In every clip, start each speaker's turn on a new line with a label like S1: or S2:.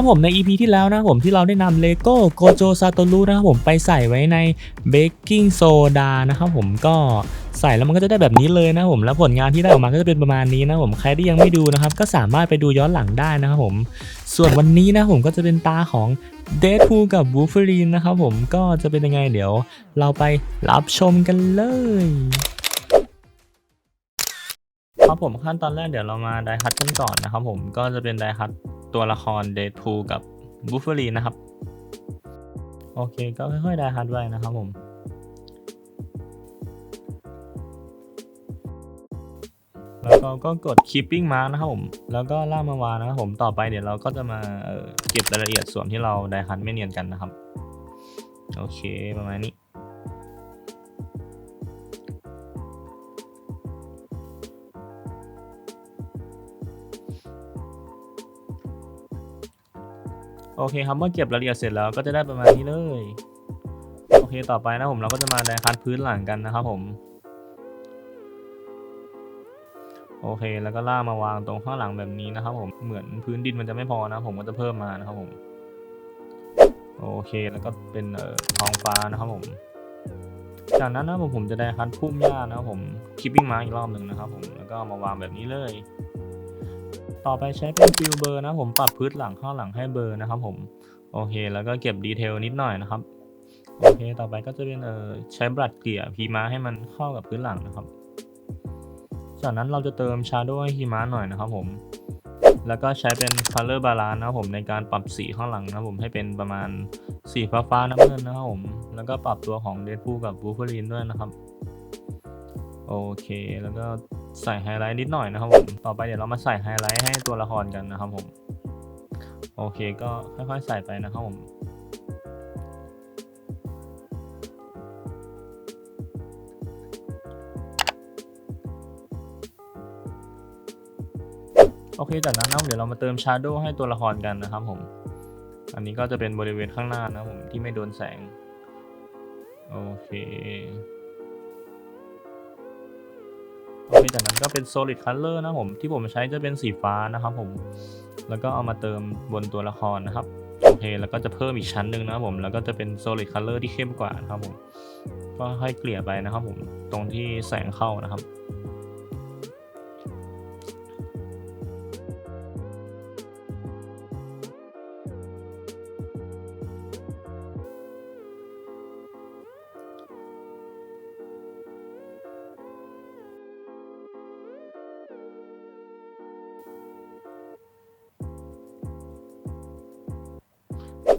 S1: ครับผมใน EP ที่แล้วนะผมที่เราได้นำเลโก้โกโจซาโตรุนะครับผมไปใส่ไว้ในเบกกิ้งโซดานะครับผมก็ใส่แล้วมันก็จะได้แบบนี้เลยนะครับผมแล้วผลงานที่ได้ออกมาก็จะเป็นประมาณนี้นะครับผมใครที่ยังไม่ดูนะครับ ก็สามารถไปดูย้อนหลังได้นะครับผม ส่วนวันนี้นะผมก็จะเป็นตาของเดดพูกับบูฟเฟอรีนนะครับผมก็จะเป็นยังไงเดี๋ยว เราไปรับชมกันเลยครับผมขั้นตอนแรกเดี๋ยวเรามาไดคัตกันก่อนนะครับผมก็จะเป็นไดคัต ตัวละครเดดพูกับบูฟเฟอรีนะครับ โอเคก็ค่อยๆไดคัตไว้นะครับผม แล้วก็ก็กด keeping mark นะครับผม แล้วก็ล่ากมาวางนะครับผมต่อไปเดี๋ยวเราก็จะมาเก็บรายละเอียดส่วนที่เราไดคัตไม่เนียนกันนะครับ โอเคประมาณนี้ โอเคครับเมื่อเก็บรายละเอียดเสร็จแล้วก็จะได้ประมาณนี้เลย โอเคต่อไปนะผมเราก็จะมาไดคัดพื้นหลังกันนะครับผม โอเคแล้วก็ล่ามาวางตรงข้างหลังแบบนี้นะครับผมเหมือนพื้นดินมันจะไม่พอนะผมก็จะเพิ่มมานะครับผม โอเคแล้วก็เป็นเอ่อท้องฟ้านะครับผม จากนั้นนะผมผมจะได้คัดพุ่มหญ้านะครับผมคิปปิ้งมาอีกรอบหนึ่งนะครับผมแล้วก็มาวางแบบนี้เลย ต่อไปใช้เป็นฟิลเบอร์นะผมปรับพื้นหลังข้างหลังให้เบอร์นะครับผมโอเค แล้วก็เก็บดีเทลนิดหน่อยนะครับโอเค ต่อไปก็จะเป็นเออใช้บลัดเกลี่ยพีมาให้มันเข้ากับพื้นหลังนะครับ จากนั้นเราจะเติมชาโดว์ให้พีมาหน่อยนะครับผม แล้วก็ใช้เป็น color balance นะครับผมในการปรับสีข้างหลังนะครับผมให้เป็นประมาณสีฟ้าฟ้าๆน้ำเงินนะครับผม แล้วก็ปรับตัวของเดดพูกับบูฟเฟอรีนด้วยนะครับ โอเค แล้วก็ ใส่ไฮไลท์นิดหน่อยนะครับผมต่อไปเดี๋ยวเรามาใส่ไฮไลท์ให้ตัวละครกันนะครับผมโอเคก็ค่อยๆใส่ไปนะครับผมโอเค จากนั้นนะเดี๋ยวเรามาเติมชาร์โดให้ตัวละครกันนะครับผม อันนี้ก็จะเป็นบริเวณข้างหน้านะผมที่ไม่โดนแสง โอเค จากนั้นก็เป็น solid color นะผม ที่ผมใช้จะเป็นสีฟ้านะครับผม แล้วก็เอามาเติมบนตัวละครนะครับ โอเค แล้วก็จะเพิ่มอีกชั้นหนึ่งนะครับผม แล้วก็จะเป็น solid color ที่เข้มกว่านะครับผม ก็ค่อยเกลี่ยไปนะครับผม ตรงที่แสงเข้านะครับ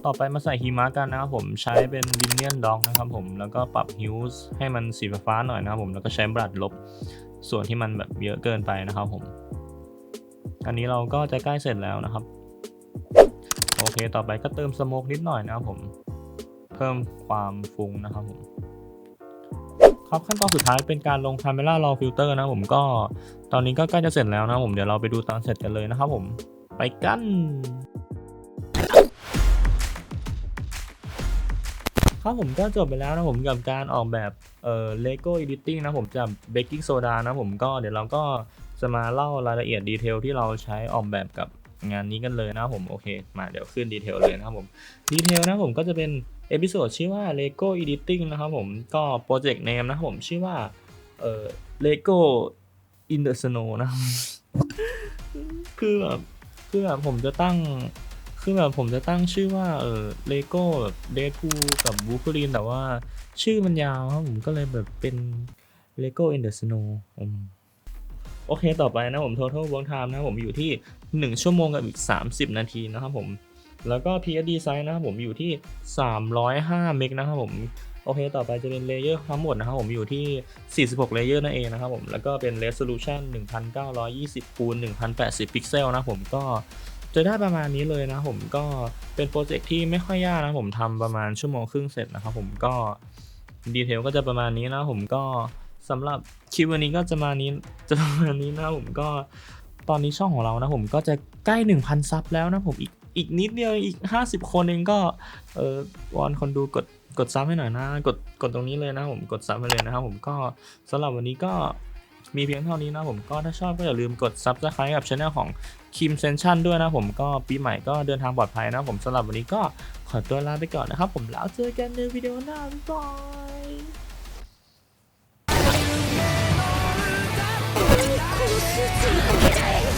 S1: ต่อไปมาใส่หิมะกันนะครับผมใช้เป็นลินเนียนด็อกนะครับผมแล้วก็ปรับฮิวส์ให้มันสีฟ้าหน่อยนะครับผมแล้วก็ใช้บลัดลบส่วนที่มันแบบเยอะเกินไปนะครับผม อันนี้เราก็จะใกล้เสร็จแล้วนะครับ โอเคต่อไปก็เติมสโมกนิดหน่อยนะครับผม เพิ่มความฟุ้งนะครับผมครับขั้นตอนสุดท้ายเป็นการลง Camera Raw Filter นะครับผมก็ตอนนี้ก็ใกล้จะเสร็จแล้วนะครับผมเดี๋ยวเราไปดูตอนเสร็จกันเลยนะครับผม ไปกัน ครับผมก็จบไปแล้วนะผมกับการออกแบบเอ่อ Lego Editing นะผมจาก Baking Soda นะผมก็เดี๋ยวเราก็จะมาเล่ารายละเอียดดีเทลที่เราใช้ออกแบบกับงานนี้กันเลยนะผมโอเค มาเดี๋ยวขึ้นดีเทลเลยนะครับผมดีเทลนะผมก็จะเป็นเอพิโซดชื่อว่า Lego Editing นะครับผมก็โปรเจกต์เนมนะครับผมชื่อว่าเอ่อ Lego in the Snow นะ คือแบบคือแบบผมจะตั้ง คือแบบผมจะตั้งชื่อว่าเออเลโก้แบบเดดพูกับบูฟเฟอรีนแต่ว่าชื่อมันยาวครับผมก็เลยแบบเป็น Lego in the Snow อืมโอเคต่อไปนะผม total work time นะผมอยู่ที่ 1 ชั่วโมงกับอีก 30 นาทีนะครับผม แล้วก็ PSD size นะครับผมอยู่ที่ 305 เมกนะครับผมโอเค ต่อไปจะเป็นเลเยอร์ทั้งหมดนะครับผมอยู่ที่ 46 เลเยอร์นั่นเองนะครับผม แล้วก็เป็น resolution 1920 คูณ1080 พิกเซลนะผมก็ จะได้ประมาณนี้เลยนะผมก็เป็นโปรเจกต์ที่ไม่ค่อยยากนะผมทำประมาณชั่วโมงครึ่งเสร็จนะครับผมก็ดีเทลก็จะประมาณนี้นะผมก็สำหรับคลิปวันนี้ก็จะมานี้จะประมาณนี้นะผมก็ตอนนี้ช่องของเรานะผมก็จะใกล้ 1,000 ซับแล้วนะผมอีกอีกนิดเดียวอีก 50 คนเองก็เออวอนคนดูกดกดซับให้หน่อยนะ กดกดตรงนี้เลยนะผมกดซับไปเลยนะครับผมก็สำหรับวันนี้ก็ มีเพียงเท่านี้นะผมก็ถ้าชอบก็อย่าลืมกด Subscribe กับช anel ของคิมเซนชั่นด้วยนะผมก็ปีใหม่ก็เดินทางปลอดภัยนะผมสำหรับวันนี้ก็ขอตัวลาไปก่อนนะครับผมแล้วเจอกันในวิดีโอหน้าบ๊ายบายこの